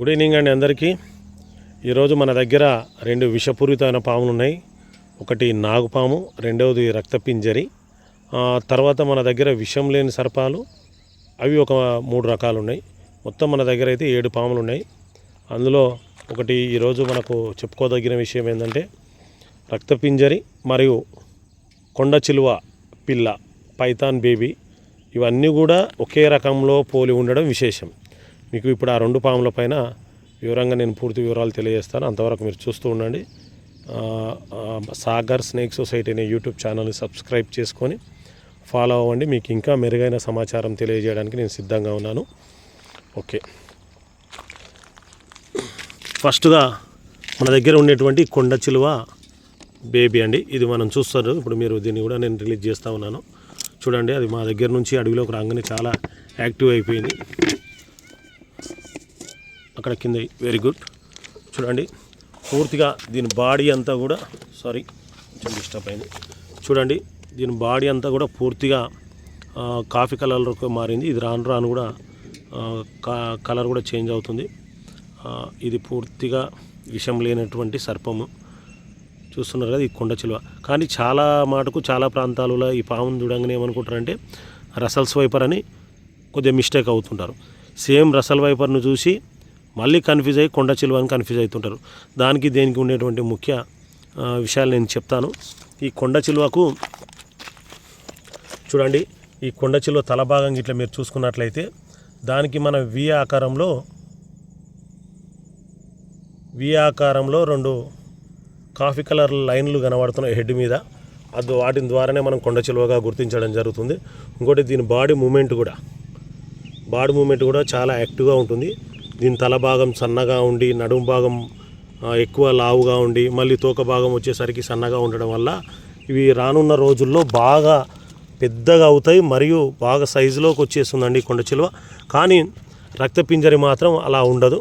Good evening అండి అందరికీ. ఈరోజు మన దగ్గర రెండు విషపూరితమైన పాములు ఉన్నాయి. ఒకటి నాగుపాము రెండవది రక్తపింజరి తర్వాత మన దగ్గర విషం లేని సర్పాలు అవి ఒక మూడు రకాలు ఉన్నాయి. మొత్తం మన దగ్గర అయితే ఏడు పాములు ఉన్నాయి. అందులో ఒకటి ఈరోజు మనకు చెప్పుకోదగిన విషయం ఏంటంటే రక్తపింజరి మరియు కొండ చిలువ పిల్ల పైథాన్ బేబీ ఇవన్నీ కూడా ఒకే రకంలో పోలి ఉండడం విశేషం. మీకు ఇప్పుడు ఆ రెండు పాముల పైన వివరంగా నేను పూర్తి వివరాలు తెలియజేస్తాను. అంతవరకు మీరు చూస్తూ ఉండండి. సాగర్ స్నేక్ సొసైటీ అనే యూట్యూబ్ ఛానల్ని సబ్స్క్రైబ్ చేసుకొని ఫాలో అవ్వండి. మీకు ఇంకా మెరుగైన సమాచారం తెలియజేయడానికి నేను సిద్ధంగా ఉన్నాను. ఓకే. ఫస్ట్గా మన దగ్గర ఉండేటువంటి కొండ చిలువ బేబీ అండి. ఇది మనం చూస్తారు ఇప్పుడు మీరు దీన్ని కూడా నేను రిలీజ్ చేస్తూ ఉన్నాను. చూడండి అది మా దగ్గర నుంచి అడవిలోకి రాగానే చాలా యాక్టివ్ అయిపోయింది. అక్కడ కింద వెరీ గుడ్ చూడండి పూర్తిగా దీని బాడీ అంతా కూడా సారీ కొంచెం డిస్టర్బ్ అయింది. చూడండి దీని బాడీ అంతా కూడా పూర్తిగా కాఫీ కలర్లోకి మారింది. ఇది రాను రాను కూడా క- కలర్ కూడా చేంజ్ అవుతుంది. ఇది పూర్తిగా విషం లేనటువంటి సర్పము. చూస్తున్నారు కదా ఈ కొండ చిలువ. కానీ చాలా మాటకు చాలా ప్రాంతాలలో ఈ పామును చూడంగానే ఏమనుకుంటారంటే రసల్స్ వైపర్ అని కొద్దిగా మిస్టేక్ అవుతుంటారు. సేమ్ రసల్ వైపర్ను చూసి మళ్ళీ కన్ఫ్యూజ్ అయ్యి కొండ చిలువ అని కన్ఫ్యూజ్ అవుతుంటారు దానికి దేనికి ఉండేటువంటి ముఖ్య విషయాలు నేను చెప్తాను. ఈ కొండ చిలువకు చూడండి ఈ కొండ చిలువ తల భాగం ఇట్లా మీరు చూసుకున్నట్లయితే దానికి మన వి ఆకారంలో వి ఆకారంలో రెండు కాఫీ కలర్ లైన్లు కనబడుతున్నాయి హెడ్ మీద. అది వాటి ద్వారానే మనం కొండ చిలువగా గుర్తించడం జరుగుతుంది. ఇంకోటి దీని బాడీ మూమెంట్ కూడా. బాడీ మూమెంట్ కూడా చాలా యాక్టివ్గా ఉంటుంది. దీని తల భాగం సన్నగా ఉండి నడుము భాగం ఎక్కువ లావుగా ఉండి మళ్ళీ తోక భాగం వచ్చేసరికి సన్నగా ఉండడం వల్ల ఇవి రానున్న రోజుల్లో బాగా పెద్దగా అవుతాయి మరియు బాగా సైజులోకి వచ్చేస్తుందండి కొండ చిలువ. కానీ రక్తపింజరి మాత్రం అలా ఉండదు.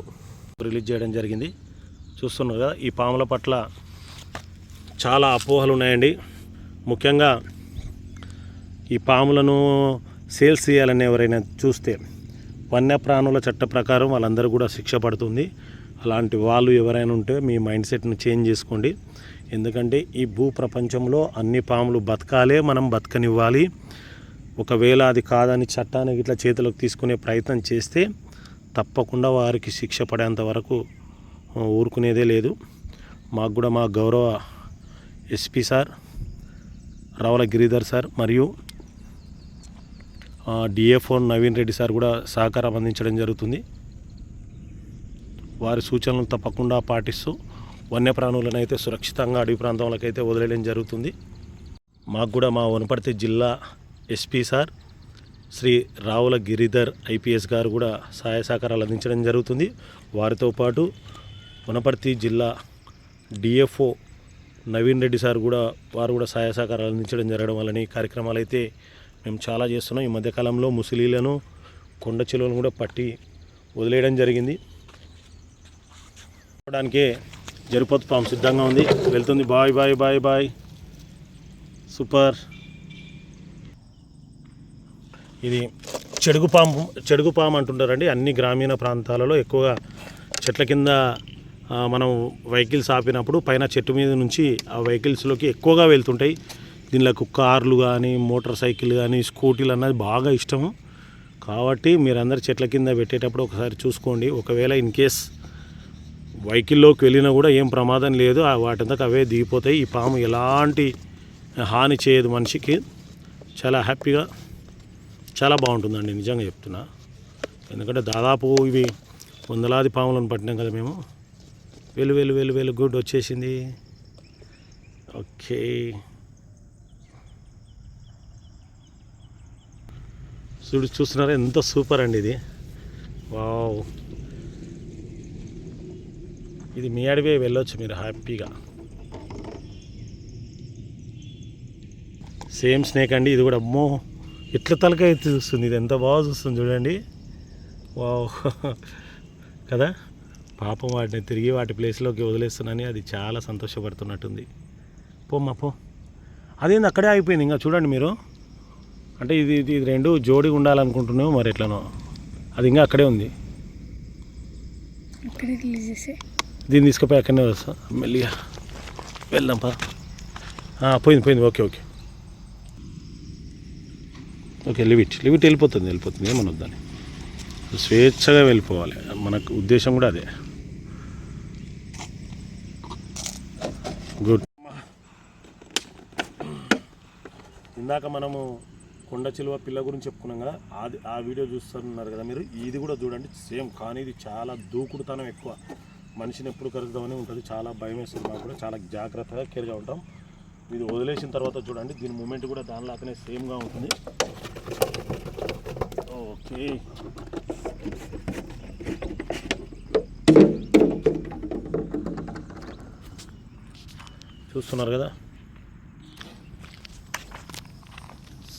రిలీజ్ చేయడం జరిగింది. చూస్తున్నారు కదా ఈ పాముల పట్ల చాలా అపోహలు ఉన్నాయండి. ముఖ్యంగా ఈ పాములను సేల్స్ చేయాలని ఎవరైనా చూస్తే వన్యప్రాణుల చట్ట ప్రకారం వాళ్ళందరూ కూడా శిక్ష పడుతుంది. అలాంటి వాళ్ళు ఎవరైనా ఉంటే మీ మైండ్ సెట్ని చేంజ్ చేసుకోండి. ఎందుకంటే ఈ భూ ప్రపంచంలో అన్ని పాములు బతకాలే మనం బతకనివ్వాలి. ఒకవేళ అది కాదని చట్టాన్ని ఇట్లా చేతిలోకి తీసుకునే ప్రయత్నం చేస్తే తప్పకుండా వారికి శిక్ష పడేంత వరకు ఊరుకునేదే లేదు. మాకు కూడా మా గౌరవ SP sir Ravula Giridhar sir మరియు డిఎఫ్ఓ నవీన్ రెడ్డి సార్ కూడా సహకారం అందించడం జరుగుతుంది. వారి సూచనలు తప్పకుండా పాటిస్తూ వన్యప్రాణులను అయితే సురక్షితంగా అడవి ప్రాంతంలోకి అయితే వదిలేయడం జరుగుతుంది. మాకు కూడా మా వనపర్తి జిల్లా SP sir Shri Ravula Giridhar IPS గారు కూడా సహాయ సహకారాలు అందించడం జరుగుతుంది. వారితో పాటు వనపర్తి జిల్లా డిఎఫ్ఓ నవీన్ రెడ్డి సార్ కూడా వారు కూడా సహాయ సహకారాలు అందించడం జరగడం వలన ఈ కార్యక్రమాలు అయితే మేము చాలా చేస్తున్నాం. ఈ మధ్యకాలంలో ముసలీలను కొండ చెలువలను కూడా పట్టి వదిలేయడం జరిగింది. చూడడానికే జరిపోతు పాము సిద్ధంగా ఉంది. వెళ్తుంది. Bye bye bye bye. Super. ఇది చెడుగు పాము చెడుగు పాము అంటుంటారండి. అన్ని గ్రామీణ ప్రాంతాలలో ఎక్కువగా చెట్ల కింద మనం వెహికల్స్ ఆపినప్పుడు పైన చెట్టు మీద నుంచి ఆ వెహికల్స్లోకి ఎక్కువగా వెళ్తుంటాయి. దీనిలకు కార్లు కానీ మోటార్ సైకిల్ కానీ స్కూటీలు అన్నది బాగా ఇష్టము కాబట్టి మీరందరూ చెట్ల కింద పెట్టేటప్పుడు ఒకసారి చూసుకోండి. ఒకవేళ ఇన్ కేస్ వెహికల్లోకి వెళ్ళినా కూడా ఏం ప్రమాదం లేదు. వాటిందాక వాటింతకు అవే దిగిపోతాయి. ఈ పాము ఎలాంటి హాని చేయదు మనిషికి. చాలా హ్యాపీగా చాలా బాగుంటుందండి. నిజంగా చెప్తున్నా. ఎందుకంటే దాదాపు ఇవి వందలాది పాములను పట్టినాం కదా మేము. వెలు వెలు వెలు వెలు గుడ్ వచ్చేసింది. ఓకే. చూడు చూస్తున్నారా ఎంత సూపర్ అండి ఇది. వావ్. ఇది మీ అడవి వెళ్ళొచ్చు మీరు హ్యాపీగా. సేమ్ స్నేక్ అండి ఇది కూడా అమ్మో ఎట్ల తలకాయ చూస్తుంది ఇది ఎంత బాగా చూస్తుంది చూడండి. వావ్. కదా? పాపం వాటిని తిరిగి వాటి ప్లేస్లోకి వదిలేస్తున్నాని అది చాలా సంతోషపడుతున్నట్టుంది. పోమ్మా పో. అదేంది అక్కడే అయిపోయింది ఇంకా చూడండి మీరు. అంటే ఇది ఇది ఇది రెండు జోడి ఉండాలనుకుంటున్నామో మరి ఎట్లనో. అది ఇంకా అక్కడే ఉంది. దీన్ని తీసుకుపోయి అక్కడనే వస్తా. మెల్లిగా వెళ్దాం పా పోయింది పోయింది. Okay okay. Okay leave it. Leave it వెళ్ళిపోతుంది వెళ్ళిపోతుంది. ఏమనొద్దని స్వేచ్ఛగా వెళ్ళిపోవాలి. మనకు ఉద్దేశం కూడా అదే. గుడ్. ఇందాక మనము కొండ చిలువ పిల్ల గురించి చెప్పుకున్నాం కదా అది ఆ వీడియో చూస్తున్నారు కదా మీరు ఇది కూడా చూడండి సేమ్ కానీ ఇది చాలా దూకుడుతనం ఎక్కువ. మనిషిని ఎప్పుడు కలుద్దామని ఉంటుంది చాలా భయం వేస్తుంది మాకు కూడా చాలా జాగ్రత్తగా కేర్గా ఉంటాం. ఇది వదిలేసిన తర్వాత చూడండి దీని మూమెంట్ కూడా దానిలాగానే సేమ్గా ఉంటుంది. ఓకే చూస్తున్నారు కదా?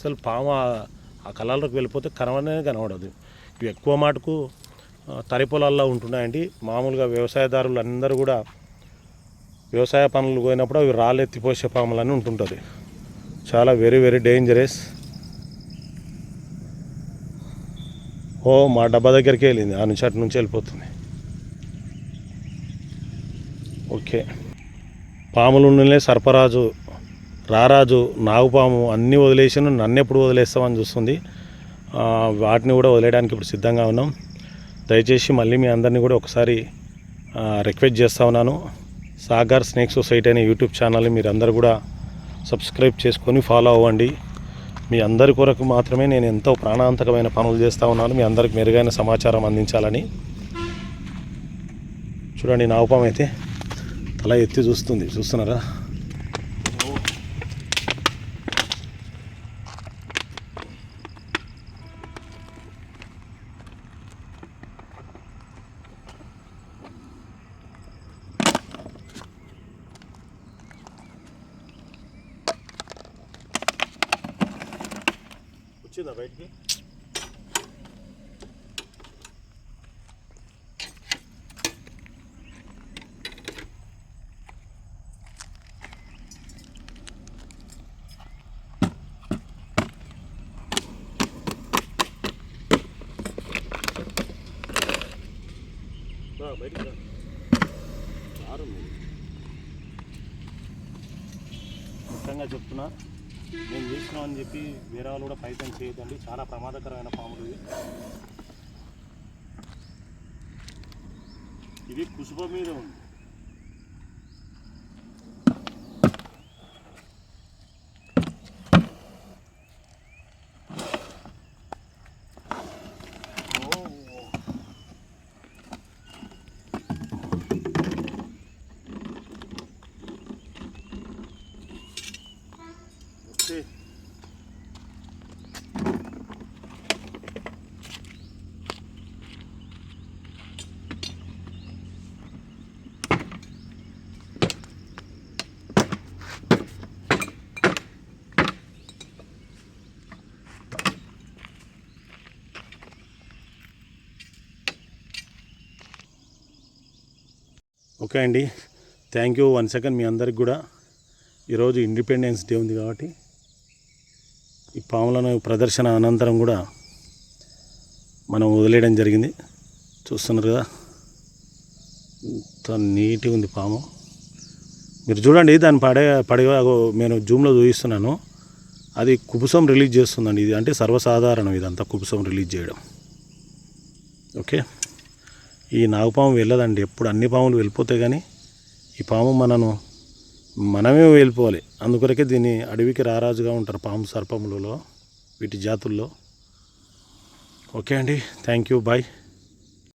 అసలు పాము ఆ- ఆ కళల్లోకి వెళ్ళిపోతే కనవనే కనబడదు. ఇవి ఎక్కువ మాటకు తరి పొలాల్లో ఉంటున్నాయండి. మామూలుగా వ్యవసాయదారులు అందరూ కూడా వ్యవసాయ పనులు పోయినప్పుడు అవి రాళ్ళెత్తిపోసే పాములని ఉంటుంటుంది. చాలా వెరీ వెరీ డేంజరస్ ఓ మా డబ్బా దగ్గరికి వెళ్ళింది. ఆ నుంచి అటు నుంచి వెళ్ళిపోతుంది. ఓకే. పాములు ఉండలే సర్పరాజు రారాజు నాగుపాము అన్నీ వదిలేసాను. నన్ను ఎప్పుడు వదిలేస్తామని చూస్తుంది. వాటిని కూడా వదిలేయడానికి ఇప్పుడు సిద్ధంగా ఉన్నాం. దయచేసి మళ్ళీ మీ అందరినీ కూడా ఒకసారి రిక్వెస్ట్ చేస్తా ఉన్నాను. సాగర్ స్నేక్ సొసైటీ అనే యూట్యూబ్ ఛానల్ని మీరు అందరు కూడా సబ్స్క్రైబ్ చేసుకొని ఫాలో అవ్వండి. మీ అందరి కొరకు మాత్రమే నేను ఎంతో ప్రాణాంతకమైన పనులు చేస్తూ ఉన్నాను. మీ అందరికి మెరుగైన సమాచారం అందించాలని. చూడండి నాగుపాము అయితే తల ఎత్తి చూస్తుంది. చూస్తున్నారా? వచ్చిందా బయటికి రా, బయటికి రా. కారు ముఖ్యంగా చెప్తున్నా నేను చేసినా అని చెప్పి వేరే వాళ్ళు కూడా ప్రయత్నం చేయొద్దండి. చాలా ప్రమాదకరమైన పాములు ఇవి ఇది కుసుప మీద ఉంది ఓ. ఓకే ఓకే అండి థ్యాంక్ యూ వన్ సెకండ్ మీ అందరికి కూడా ఈరోజు ఇండిపెండెన్స్ డే ఉంది కాబట్టి పాములను ప్రదర్శన అనంతరం కూడా మనం వదిలేయడం జరిగింది. చూస్తున్నారు కదా? ఎంత నీట్గా ఉంది పాము. మీరు చూడండి దాని పడే పడే నేను జూమ్లో చూపిస్తున్నాను. అది కుబుసం రిలీజ్ చేస్తుందండి. ఇది అంటే సర్వసాధారణం ఇదంతా కుబుసం రిలీజ్ చేయడం. ఓకే? ఈ నాగపాము వెళ్ళదండి. ఎప్పుడు అన్ని పాములు వెళ్ళిపోతాయి కానీ ఈ పాము మనను మనమే వెళ్ళిపోవాలి అందుకొరకే దీన్ని అడవికి రారాజుగా ఉంటారు పాము సర్పములలో వీటి జాతుల్లో. ఓకే అండి. Thank you. బాయ్.